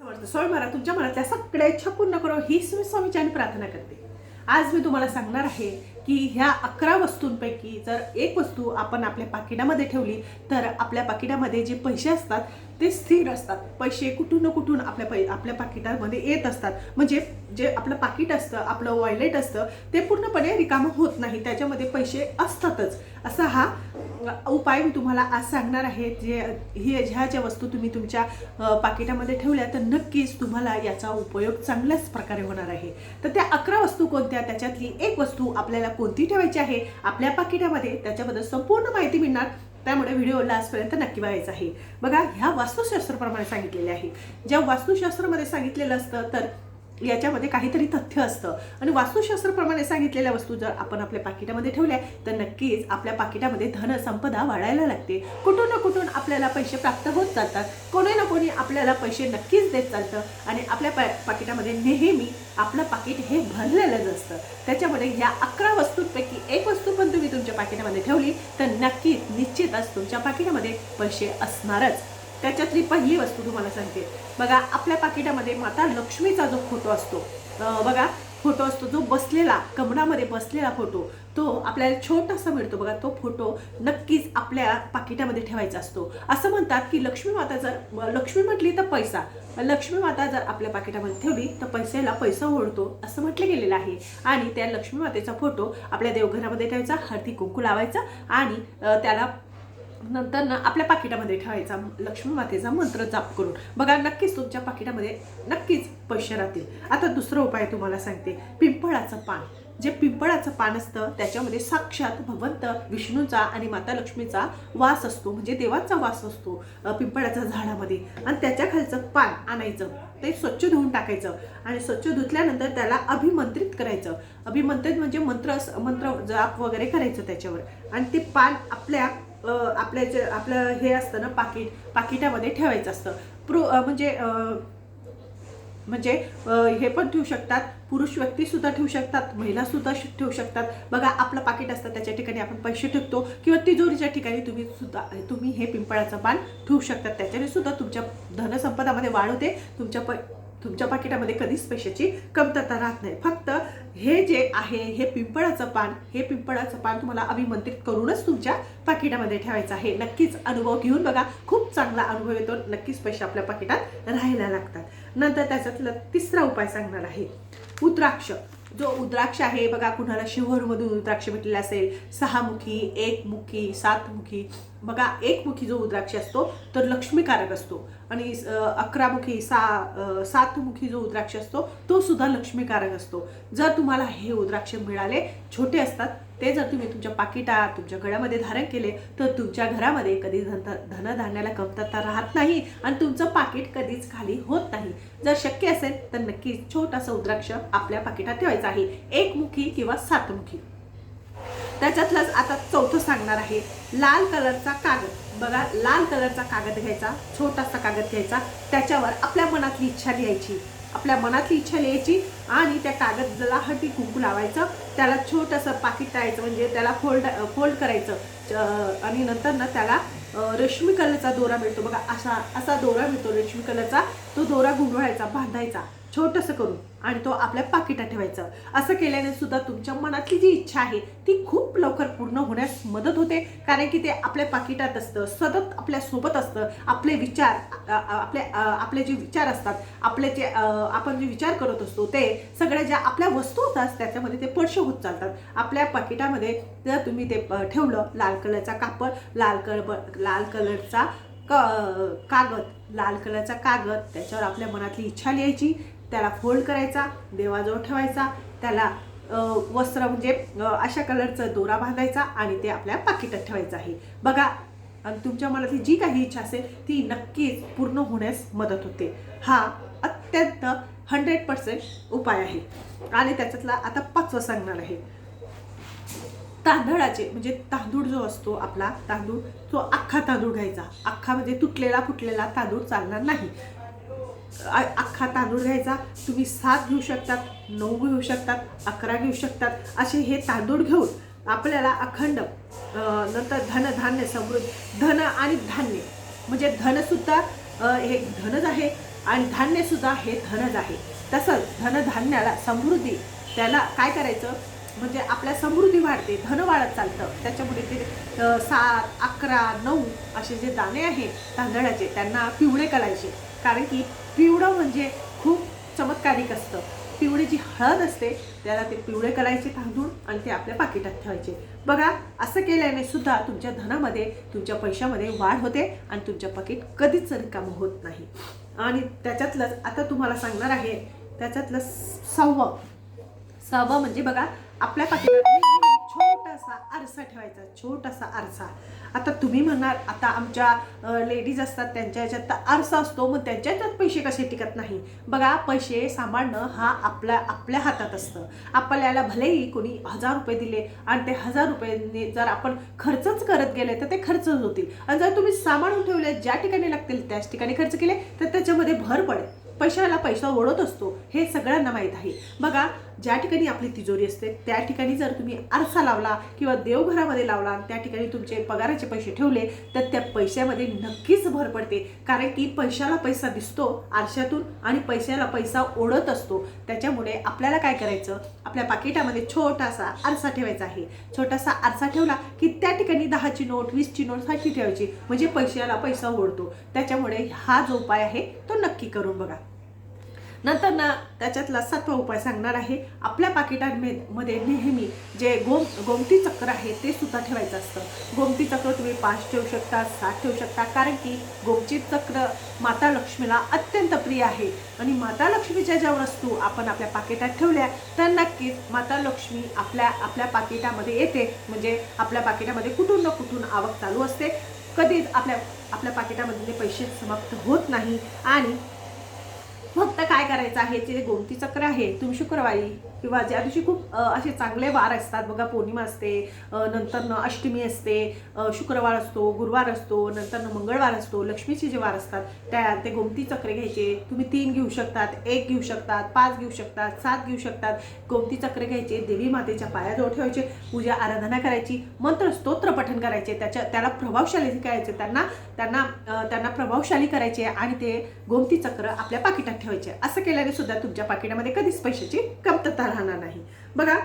समर्थ स्वामी तुमच्या मनातल्या सगळ्या इच्छा पूर्ण करो ही मी स्वामीची प्रार्थना करते. आज मी तुम्हाला सांगणार आहे की ह्या अकरा वस्तूंपैकी जर एक वस्तू आपण आपल्या पाकिटामध्ये ठेवली तर आपल्या पाकिटामध्ये जे पैसे असतात ते स्थिर असतात. पैसे कुठून ना कुठून आपल्या पै आपल्या पाकिटामध्ये येत असतात. म्हणजे जे आपलं पाकिट असतं आपलं वॉयलेट असतं ते पूर्णपणे रिकामं होत नाही. त्याच्यामध्ये पैसे असतातच. असा हा उपाय मी तुम्हाला आज सांगणार आहे. जे हे ह्या ज्या वस्तू तुम्ही तुमच्या पाकिटामध्ये ठेवल्या तर नक्कीच तुम्हाला याचा उपयोग चांगल्याच प्रकारे होणार आहे. तर त्या अकरा वस्तू कोणत्या? त्याच्यातली एक वस्तू आपल्याला कोणती ठेवायची आहे? आपल्या पाकिटामध्ये त्याच्याबद्दल संपूर्ण माहिती मिळणार. त्यामुळे व्हिडिओ लास्टपर्यंत नक्की व्हायचा आहे. बघा ह्या वास्तुशास्त्राप्रमाणे सांगितलेले आहे. ज्या वास्तुशास्त्रामध्ये सांगितलेलं असतं तर याच्यामध्ये काहीतरी तथ्य असतं. आणि वास्तुशास्त्राप्रमाणे सांगितलेल्या वस्तू जर आपण आपल्या पाकिटामध्ये ठेवल्या तर नक्कीच आपल्या पाकिटामध्ये धनसंपदा वाढायला लागते. कुठून ना कुठून आपल्याला पैसे प्राप्त होत जातात. कोणी ना कोणी आपल्याला पैसे नक्कीच देत चालतं. आणि आपल्या पा पाकिटामध्ये नेहमी आपलं पाकिट हे भरलेलंच असतं. त्याच्यामध्ये या अकरा वस्तूंपैकी एक वस्तू पण तुम्ही तुमच्या पाकिटामध्ये ठेवली तर नक्कीच निश्चितच तुमच्या पाकिटामध्ये पैसे असणारच. त्याच्यातली पहिली वस्तू तुम्हाला सांगते. बघा आपल्या पाकिटामध्ये माता लक्ष्मीचा जो फोटो असतो बघा फोटो असतो जो बसलेला कमरामध्ये बसलेला फोटो तो आपल्याला छोटासा मिळतो. बघा तो फोटो नक्कीच आपल्या पाकिटामध्ये ठेवायचा असतो. असं म्हणतात की लक्ष्मी माता जर लक्ष्मी म्हटली तर पैसा. लक्ष्मी माता जर आपल्या पाकिटामध्ये ठेवली तर पैशाला पैसा ओढतो असं म्हटलं गेलेलं आहे. आणि त्या लक्ष्मी मातेचा फोटो आपल्या देवघरामध्ये ठेवायचा हळदी कुंकू लावायचा आणि त्याला नंतर ना आपल्या पाकिटामध्ये ठेवायचा लक्ष्मी मातेचा मंत्र जाप करून. बघा नक्कीच तुमच्या पाकिटामध्ये नक्कीच पैसे राहतील. आता दुसरा उपाय तुम्हाला सांगते. पिंपळाचं पान. जे पिंपळाचं पान असतं त्याच्यामध्ये साक्षात भगवंत विष्णूचा आणि माता लक्ष्मीचा वास असतो. म्हणजे देवाचा वास असतो पिंपळाचा पिंपळाच्या झाडामध्ये. आणि त्याच्या खालचं पान आणायचं. ते स्वच्छ धुवून टाकायचं. आणि स्वच्छ धुतल्यानंतर त्याला अभिमंत्रित करायचं. अभिमंत्रित म्हणजे मंत्र मंत्र जाप वगैरे करायचं त्याच्यावर. आणि ते पान आपल्या आपल्या जे आपलं हे असतं ना पाकिट पाकिटामध्ये ठेवायचं असतं. प्रो म्हणजे म्हणजे हे पण ठेवू शकतात. पुरुष व्यक्ती सुद्धा ठेवू शकतात. महिला सुद्धा ठेवू शकतात. बघा आपलं पाकिट असतं त्याच्या ठिकाणी आपण पैसे ठेवतो. किंवा तिजोरीच्या ठिकाणी तुम्ही सुद्धा तुम्ही हे पिंपळाचं पान ठेवू शकतात. त्याच्याने सुद्धा तुमच्या धनसंपदामध्ये वाढ होते. तुमच्या प तुमच्या पाकिटामध्ये कधीच पैशाची कमतरता राहत नाही. फक्त हे जे आहे हे पिंपळाचं पान हे पिंपळाचं पान तुम्हाला अभिमंत्रित करूनच तुमच्या पाकिटामध्ये ठेवायचं आहे. नक्कीच अनुभव घेऊन बघा खूप चांगला अनुभव येतो. नक्कीच पैसे आपल्या पाकिटात राहायला लागतात. नंतर त्याच्यातला तिसरा उपाय सांगणार आहे. उद्राक्ष. जो उद्राक्ष आहे बघा कुणाला शिवहरमधून उद्राक्ष भेटलेला असेल सहामुखी एकमुखी सातमुखी बघा एकमुखी जो उद्राक्ष असतो तो लक्ष्मीकारक असतो. आणि अकरामुखी सा सातमुखी जो उद्राक्ष असतो तो सुद्धा लक्ष्मीकारक असतो. जर तुम्हाला हे उद्राक्ष मिळाले छोटे असतात ते जर तुम्ही तुमच्या पाकिटात तुमच्या गळ्यामध्ये धारण केले तर तुमच्या घरामध्ये कधी धन धनधान्याला कमतरता राहत नाही आणि तुमचं पाकिट कधीच खाली होत नाही. जर शक्य असेल तर नक्कीच छोटासा उद्राक्ष आपल्या पाकिटात ठेवायचा आहे. एकमुखी किंवा सातमुखी त्याच्यातलंच आता चौथं सांगणार आहे. लाल कलरचा कागद. बघा लाल कलरचा कागद घ्यायचा छोटासा कागद घ्यायचा. त्याच्यावर आपल्या मनातली इच्छा लिहायची. आपल्या मनातली इच्छा लिहायची आणि त्या कागदाला हळदी कुंकू लावायचं. त्याला छोटंसं पाकिट टाळायचं म्हणजे त्याला फोल्ड फोल्ड करायचं. च- आणि नंतर ना त्याला रेशमी कलरचा दोरा मिळतो. बघा असा असा दोरा मिळतो रेशमी कलरचा. तो दोरा गुंडवायचा बांधायचा. छोटंसं करून आणि तो आपल्या पाकिटात ठेवायचा. असं केल्याने सुद्धा तुमच्या मनातली जी इच्छा आहे ती खूप लवकर पूर्ण होण्यास मदत होते. कारण की ते आपल्या पाकिटात असतं सतत आपल्यासोबत असतं. आपले विचार आपले आपले जे विचार असतात आपले जे आपण जे विचार करत असतो ते सगळ्या ज्या आपल्या वस्तू असतात त्याच्यामध्ये ते स्पर्श होत चालतात. आपल्या पाकिटामध्ये जर तुम्ही ते ठेवलं लाल कलरचा कापड लाल कलर लाल कलरचा क कागद लाल कलरचा कागद त्याच्यावर आपल्या मनातली इच्छा लिहायची. त्याला फोल्ड करायचा देवाजवळ ठेवायचा त्याला वस्त्र म्हणजे अशा कलरचं दोरा बांधायचा आणि ते आपल्या पाकिटात ठेवायचं आहे. बघा आणि तुमच्या मनातली जी काही इच्छा असेल ती नक्कीच पूर्ण होण्यास मदत होते. हा अत्यंत हंड्रेड पर्सेंट उपाय आहे. आणि त्याच्यातला आता पाचवा सांगणार आहे. तांदळाचे म्हणजे तांदूळ जो असतो आपला तांदूळ तो अख्खा तांदूळ घ्यायचा. अख्खा म्हणजे तुटलेला फुटलेला तांदूळ चालणार नाही. अख्खा तांदूळ घ्यायचा. तुम्ही सात घेऊ शकतात नऊ घेऊ शकतात अकरा घेऊ शकतात. असे हे तांदूळ घेऊन आपल्याला अखंड नंतर धनधान्य समृद्ध धन आणि धान्य. म्हणजे धनसुद्धा हे धनच आहे आणि धान्यसुद्धा हे धनच आहे. तसंच धनधान्याला समृद्धी त्याला काय करायचं? म्हणजे आपल्या समृद्धी वाढते धन वाढत चालतं. त्याच्यामुळे ते सात अकरा नऊ असे जे दाणे आहेत तांदळाचे त्यांना पिवळे करायचे. कारण की पिवळं म्हणजे खूप चमत्कारिक असतं. पिवळी जी हळद असते त्याला ते पिवळे करायचे तांदूळ आणि ते आपल्या पाकिटात ठेवायचे. बघा असं केल्याने सुद्धा तुमच्या धनामध्ये तुमच्या पैशामध्ये वाढ होते आणि तुमच्या पाकिट कधीच रिकामं होत नाही. आणि त्याच्यातलंच आता तुम्हाला सांगणार आहे त्याच्यातलं सहावं सहावं म्हणजे बघा आपल्या पाकिटात आरसा ठेवायचा छोटासा आरसा. आता तुम्ही म्हणाल आता आमच्या लेडीज असतात त्यांच्या ह्याच्यात तर आरसा असतो मग त्यांच्या ह्याच्यात पैसे कसे टिकत नाही? बघा पैसे सांभाळणं हा आपल्या आपल्या हातात असतं. आपल्याला भलेही कोणी हजार रुपये दिले आणि ते हजार रुपयाने जर आपण खर्चच करत गेले तर ते खर्चच होतील. आणि जर तुम्ही सांभाळून ठेवले ज्या ठिकाणी लागतील त्याच ठिकाणी खर्च केले तर त्याच्यामध्ये भर पडेल. पैशाला पैसा ओढत असतो हे सगळ्यांना माहीत आहे. बघा ज्या ठिकाणी आपली तिजोरी असते त्या ठिकाणी जर तुम्ही आरसा लावला किंवा देवघरामध्ये लावला त्या ठिकाणी तुमचे पगाराचे पैसे ठेवले तर त्या पैशामध्ये नक्कीच भर पडते. कारण की पैशाला पैसा दिसतो आरशातून आणि पैशाला पैसा ओढत असतो. त्याच्यामुळे आपल्याला काय करायचं? आपल्या पाकिटामध्ये छोटासा आरसा ठेवायचा आहे. छोटासा आरसा ठेवला की त्या ठिकाणी दहाची नोट वीसची नोटसाठी ठेवायची. म्हणजे पैशाला पैसा ओढतो. त्याच्यामुळे हा जो उपाय आहे तो नक्की करून बघा. नंतर ना त्याच्यातला सातवा उपाय सांगणार आहे. आपल्या पाकिटांमध्ये नेहमी जे गोम गोमती चक्र आहे ते सुद्धा ठेवायचं असतं. गोमती चक्र तुम्ही पाच ठेवू शकता सात ठेवू शकता कारण की गोमची चक्र माता लक्ष्मीला अत्यंत प्रिय आहे. आणि माता लक्ष्मीच्या ज्या वस्तू आपण आपल्या पाकिटात ठेवल्या तर नक्कीच माता लक्ष्मी आपल्या आपल्या पाकिटामध्ये येते. म्हणजे आपल्या पाकिटामध्ये कुठून न कुठून आवक चालू असते. कधीच आपल्या आपल्या पाकिटामधले पैसे समाप्त होत नाही. आणि फक्त काय करायचं आहे? ते गोमती चक्र आहे तुम्ही शुक्रवारी किंवा ज्या दिवशी खूप असे चांगले वार असतात बघा पौर्णिमा असते नंतर अष्टमी असते शुक्रवार असतो गुरुवार असतो नंतर मंगळवार असतो लक्ष्मीचे जे वार असतात त्या ते गोमती चक्रे घ्यायचे तुम्ही तीन घेऊ शकतात एक घेऊ शकतात पाच घेऊ शकतात सात घेऊ शकतात गोमती चक्रे घ्यायचे देवी मातेच्या पायाजवळ ठेवायचे पूजा आराधना करायची मंत्र स्तोत्र पठण करायचे त्याच्या त्याला प्रभावशाली करायचे त्यांना त्यांना त्यांना प्रभावशाली करायचे आणि ते गोमती चक्र आपल्या पाकिटात ठेवायचे. असं केल्याने सुद्धा तुमच्या पाकिटामध्ये कधीच पैशाची कमतरता राहणार नाही. बघा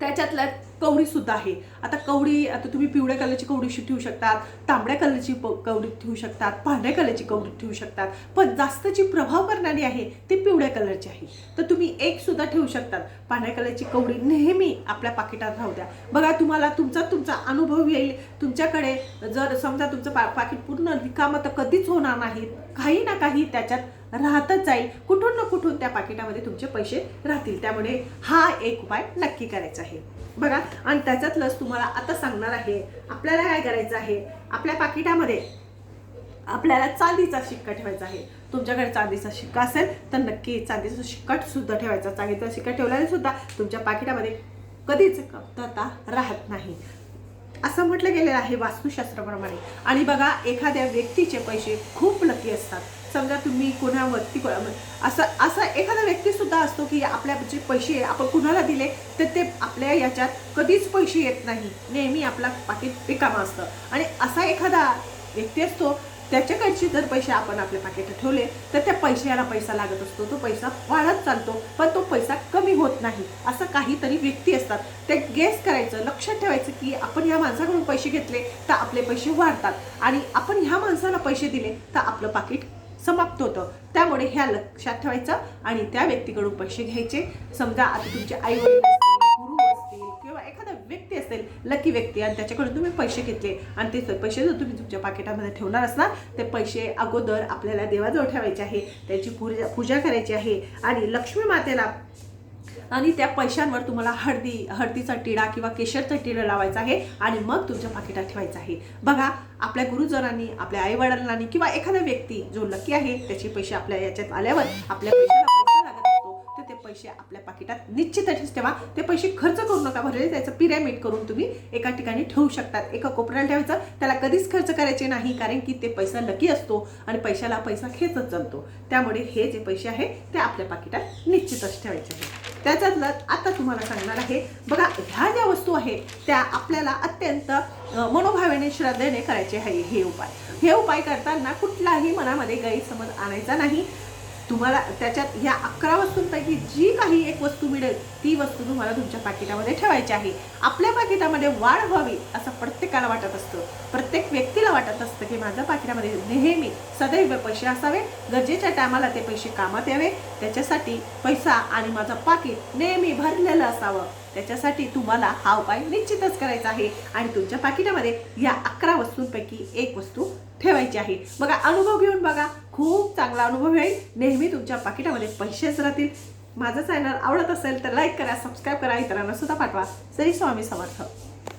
त्याच्यातल्या कवडी सुद्धा आहे. आता कवडी आता तुम्ही पिवळ्या कलरची कवडी ठेवू शकतात तांबड्या कलरची प- कवडी ठेवू शकतात पांढऱ्या कलरची कवडी ठेवू शकतात पण जास्त जी प्रभाव करणारी आहे ती पिवळ्या कलरची आहे. तर तुम्ही एक सुद्धा ठेवू शकतात. पांढऱ्या कलरची कवडी नेहमी आपल्या पाकिटात राहू द्या. बघा तुम्हाला तुमचा तुमचा अनुभव येईल. तुमच्याकडे जर समजा तुमचं पा पाकिट पूर्ण रिकामं तर कधीच होणार नाही. काही ना काही त्याच्यात राहतच जाईल. कुठून ना कुठून त्या पाकिटामध्ये तुमचे पैसे राहतील. त्यामुळे हा एक उपाय नक्की करायचा आहे. बघा आणि त्याच्यातलंच तुम्हाला आता सांगणार आहे. आपल्याला काय करायचं आहे? आपल्या पाकिटामध्ये आपल्याला चांदीचा शिक्का ठेवायचा आहे. तुमच्याकडे चांदीचा शिक्का असेल तर नक्की चांदीचा शिक्का सुद्धा ठेवायचा. चांदीचा शिक्का ठेवल्याने सुद्धा तुमच्या पाकिटामध्ये कधीच कमतरता राहत नाही. असं म्हटलं गेलेलं आहे वास्तुशास्त्राप्रमाणे. आणि बघा एखाद्या व्यक्तीचे पैसे खूप लकी असतात. समजा तुम्ही कोणा म्हणजे व्यक्ती असं असा एखादा व्यक्तीसुद्धा असतो की आपल्या जे पैसे आपण कुणाला दिले तर ते आपल्या याच्यात कधीच पैसे येत नाही. नेहमी आपला पाकिट रिकामा असतं. आणि असा एखादा व्यक्ती असतो त्याच्याकडचे जर पैसे आपण आपल्या पाकिटात ठेवले तर त्या पैशाला पैसा लागत असतो. तो पैसा वाढत चालतो पण तो पैसा कमी होत नाही. असं काहीतरी व्यक्ती असतात. ते गेस करायचं लक्षात ठेवायचं की आपण या माणसाकडून पैसे घेतले तर आपले पैसे वाढतात. आणि आपण ह्या माणसाला पैसे दिले तर आपलं पाकिट समाप्त होतं. त्यामुळे ह्या लक्षात ठेवायचं आणि त्या व्यक्तीकडून पैसे घ्यायचे. समजा आता तुमचे आई वडील असतील गुरु असतील किंवा एखादा व्यक्ती असेल लकी व्यक्ती आणि त्याच्याकडून तुम्ही पैसे घेतले आणि ते पैसे जर तुम्ही तुमच्या पाकिटामध्ये ठेवणार असणार ते पैसे अगोदर आपल्याला देवाजवळ ठेवायचे आहे. त्याची पूजा पूजा करायची आहे आणि लक्ष्मी मातेला आणि त्या पैशांवर तुम्हाला हळदी हळदीचा टिळा किंवा केशरचा टिळा लावायचा आहे आणि मग तुमच्या पाकिटात ठेवायचा आहे. बघा आपल्या गुरुजनांनी आपल्या आई वडिलांनी किंवा एखादा व्यक्ती जो लकी आहे त्याचे पैसे आपल्या याच्यात आल्यावर आपल्या पैशाला पैसा लागत असतो तर ते पैसे आपल्या पाकिटात निश्चितच ठेवा. ते पैसे खर्च करू नका भरले त्याचं पिरॅमिड करून तुम्ही एका ठिकाणी ठेवू शकतात एका कोपऱ्याला ठेवायचं त्याला कधीच खर्च करायचे नाही कारण की ते पैसा लकी असतो आणि पैशाला पैसा खेचत चालतो. त्यामुळे हे जे पैसे आहे ते आपल्या पाकिटात निश्चितच ठेवायचे आहे त्याच्यातलं आता तुम्हाला सांगणार आहे. बघा ह्या ज्या वस्तू आहेत त्या आपल्याला अत्यंत मनोभावेने श्रद्धेने करायचे आहे. हे उपाय. हे उपाय करताना कुठलाही मनामध्ये गैरसमज आणायचा नाही. तुम्हाला त्याच्यात ह्या अकरा वस्तूंपैकी जी काही एक वस्तू मिळेल ती वस्तू तुम्हाला तुमच्या पाकिटामध्ये ठेवायची आहे. आपल्या पाकिटामध्ये वाढ व्हावी असं प्रत्येकाला वाटत असतं. प्रत्येक व्यक्तीला वाटत असतं की माझ्या पाकिटामध्ये नेहमी सदैव पैसे असावे गरजेच्या टायमाला ते पैसे कामात यावे. त्याच्यासाठी पैसा आणि माझं पाकिट नेहमी भरलेलं असावं. त्याच्यासाठी तुम्हाला हा उपाय निश्चितच करायचा आहे. आणि तुमच्या पाकिटामध्ये या अकरा वस्तूंपैकी एक वस्तू ठेवायची आहे. बघा अनुभव घेऊन बघा. खूप चांगला अनुभव येईल नेहमी तुमच्या पाकिटामध्ये पैसेच राहतील. माझं चॅनल आवडत असेल तर लाईक करा सबस्क्राईब करा इतरांना सुद्धा पाठवा. श्री स्वामी समर्थ.